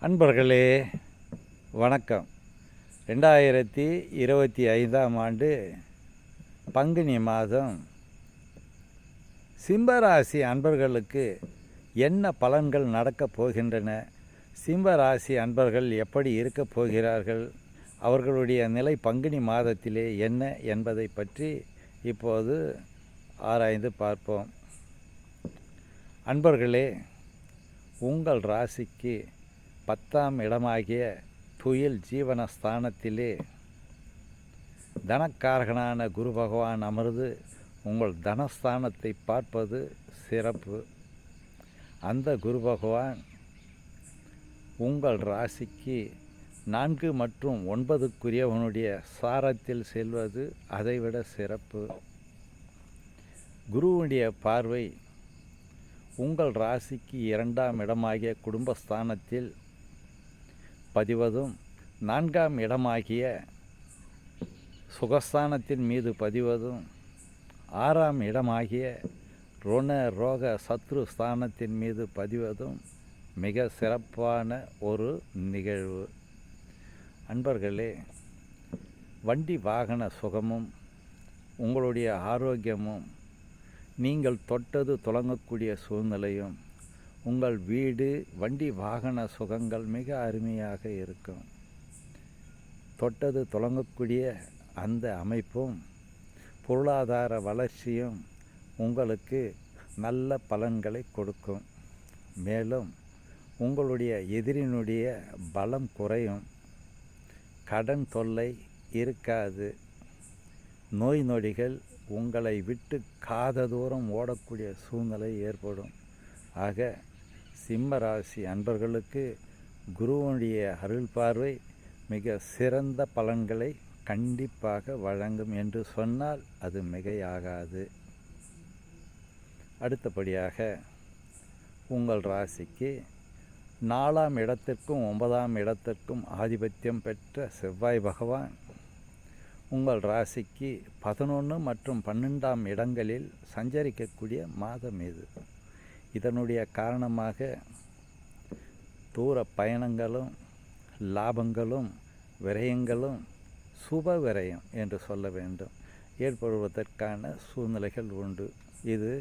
அன்பர்களே வணக்கம். ரெண்டாயிரத்தி இருபத்தி ஐந்தாம் ஆண்டு பங்குனி மாதம் சிம்பராசி அன்பர்களுக்கு என்ன பலன்கள் நடக்கப் போகின்றன? சிம்பராசி அன்பர்கள் எப்படி இருக்கப் போகிறார்கள்? அவர்களுடைய நிலை பங்குனி மாதத்திலே என்ன என்பதை பற்றி இப்போது ஆராய்ந்து பார்ப்போம். அன்பர்களே உங்கள் ராசிக்கு பத்தாம் இடமாகிய துயில் ஜீவனஸ்தானத்திலே தனக்காரகனான குரு பகவான் அமர்ந்து உங்கள் தனஸ்தானத்தை பார்ப்பது சிறப்பு. அந்த குரு பகவான் உங்கள் ராசிக்கு நான்கு மற்றும் ஒன்பதுக்குரியவனுடைய சாரத்தில் செல்வது அதைவிட சிறப்பு. குருவுடைய பார்வை உங்கள் ராசிக்கு இரண்டாம் இடமாகிய குடும்பஸ்தானத்தில் பதிவதும் நான்காம் இடமாகிய சுகஸ்தானத்தின் மீது பதிவதும் ஆறாம் இடமாகிய ருண ரோக சத்ரு ஸ்தானத்தின் மீது பதிவதும் மிக சிறப்பான ஒரு நிகழ்வு. அன்பர்களே வண்டி வாகன சுகமும் உங்களுடைய ஆரோக்கியமும் நீங்கள் தொட்டது தொடங்கக்கூடிய சூழ்நிலையும் உங்கள் வீடு வண்டி வாகன சுகங்கள் மிக அருமையாக இருக்கும். தொட்டது தொடங்கக்கூடிய அந்த அமைப்பும் பொருளாதார வளர்ச்சியும் உங்களுக்கு நல்ல பலன்களை கொடுக்கும். மேலும் உங்களுடைய எதிரினுடைய பலம் குறையும். கடன் தொல்லை இருக்காது. நோய் நொடிகள் உங்களை விட்டு காத தூரம் ஓடக்கூடிய சூழ்நிலை ஏற்படும். ஆக சிம்ம ராசி அன்பர்களுக்கு குருவனுடைய அருள் பார்வை மிக சிறந்த பலன்களை கண்டிப்பாக வழங்கும் என்று சொன்னால் அது மிகையாகாது. அடுத்தபடியாக உங்கள் ராசிக்கு நாலாம் இடத்திற்கும் ஒன்பதாம் இடத்திற்கும் ஆதிபத்தியம் பெற்ற செவ்வாய் பகவான் உங்கள் ராசிக்கு பதினொன்று மற்றும் பன்னெண்டாம் இடங்களில் சஞ்சரிக்கக்கூடிய மாதம் இது. இதனுடைய காரணமாக தூர பயணங்களும் லாபங்களும் விரயங்களும் சுப விரயம் என்று சொல்ல வேண்டும். ஏற்படுவதற்கான சூழ்நிலைகள் உண்டு. இது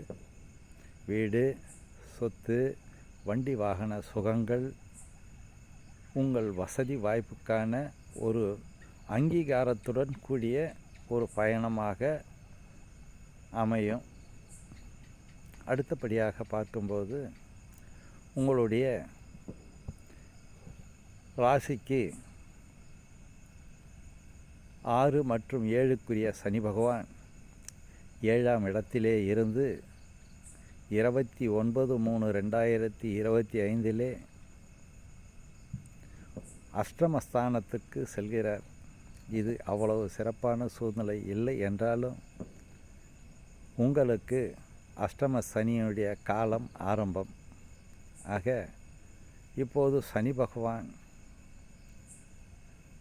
வீடு சொத்து வண்டி வாகன சுகங்கள் உங்கள் வசதி வாய்ப்புக்கான ஒரு அங்கீகாரத்துடன் கூடிய ஒரு பயணமாக அமையும். அடுத்தபடியாக பார்க்கும்போது உங்களுடைய ராசிக்கு ஆறு மற்றும் ஏழுக்குரிய சனி பகவான் ஏழாம் இடத்திலே இருந்து இருபத்தி ஒன்பது மூணு ரெண்டாயிரத்தி இருபத்தி ஐந்திலே அஷ்டமஸ்தானத்துக்கு செல்கிறார். இது அவ்வளவு சிறப்பான சூழ்நிலை இல்லை என்றாலும் உங்களுக்கு அஷ்டம சனியினுடைய காலம் ஆரம்பம். ஆக இப்போது சனி பகவான்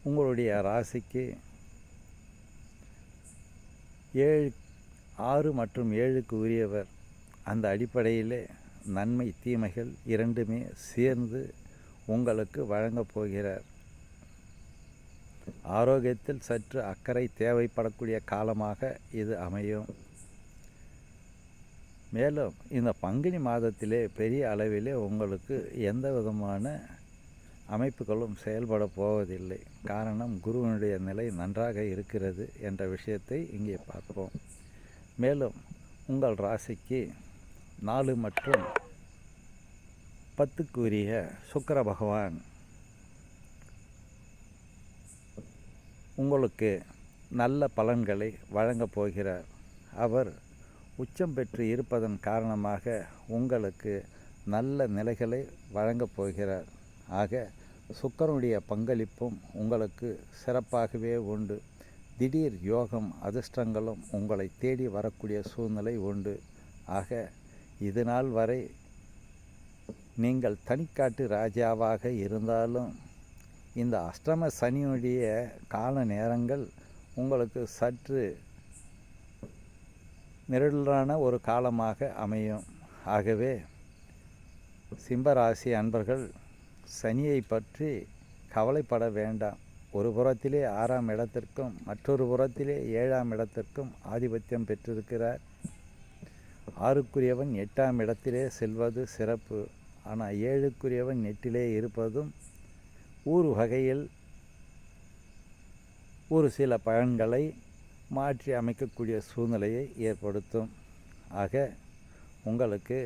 உங்களுடைய ராசிக்கு ஏழு ஆறு மற்றும் ஏழுக்கு உரியவர். அந்த அடிப்படையிலே நன்மை தீமைகள் இரண்டுமே சேர்ந்து உங்களுக்கு வழங்கப் போகிறார். ஆரோக்கியத்தில் சற்று அக்கறை தேவைப்படக்கூடிய காலமாக இது அமையும். மேலும் இந்த பங்குனி மாதத்திலே பெரிய அளவிலே உங்களுக்கு எந்த விதமான அமைப்புகளும் செயல்பட போவதில்லை. காரணம் குருவனுடைய நிலை நன்றாக இருக்கிறது என்ற விஷயத்தை இங்கே பார்ப்போம். மேலும் உங்கள் ராசிக்கு நாலு மற்றும் பத்துக்குரிய சுக்கர பகவான் உங்களுக்கு நல்ல பலன்களை வழங்கப் போகிறார். அவர் உச்சம் பெற்று இருப்பதன் காரணமாக உங்களுக்கு நல்ல நிலைகளை வழங்கப் போகிறார். ஆக சுக்கரனுடைய பங்களிப்பும் உங்களுக்கு சிறப்பாகவே உண்டு. திடீர் யோகம் அதிர்ஷ்டங்களும் உங்களை தேடி வரக்கூடிய சூழ்நிலை உண்டு. ஆக இது நாள் வரை நீங்கள் தனிக்காட்டு ராஜாவாக இருந்தாலும் இந்த அஷ்டம சனியுடைய கால நேரங்கள் உங்களுக்கு சற்று நிரடலான ஒரு காலமாக அமையும். ஆகவே சிம்பராசி அன்பர்கள் சனியை பற்றி கவலைப்பட வேண்டாம். ஒரு புறத்திலே ஆறாம் இடத்திற்கும் மற்றொரு புறத்திலே ஏழாம் இடத்திற்கும் ஆதிபத்தியம் பெற்றிருக்கிறார். ஆறுக்குரியவன் எட்டாம் இடத்திலே செல்வது சிறப்பு. ஆனால் ஏழுக்குரியவன் எட்டிலே இருப்பதும் ஊர் வகையில் ஒரு சில பயன்களை மாற்றி அமைக்கக்கூடிய சூழ்நிலையை ஏற்படுத்தும். ஆக உங்களுக்கு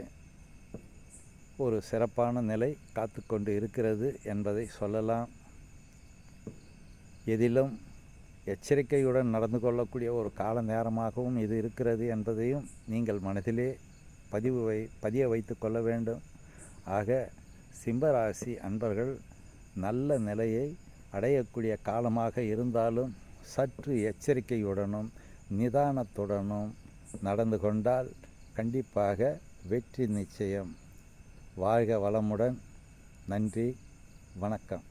ஒரு சிறப்பான நிலை காத்து கொண்டு இருக்கிறது என்பதை சொல்லலாம். எதிலும் எச்சரிக்கையுடன் நடந்து கொள்ளக்கூடிய ஒரு கால நேரமாகவும் இது இருக்கிறது என்பதையும் நீங்கள் மனதிலே பதிவு வை பதிய வைத்து கொள்ள வேண்டும். ஆக சிம்பராசி அன்பர்கள் நல்ல நிலையை அடையக்கூடிய காலமாக இருந்தாலும் சற்று எச்சரிக்கையுடனும் நிதானத்துடனும் நடந்து கொண்டால் கண்டிப்பாக வெற்றி நிச்சயம். வாழ்க வளமுடன். நன்றி. வணக்கம்.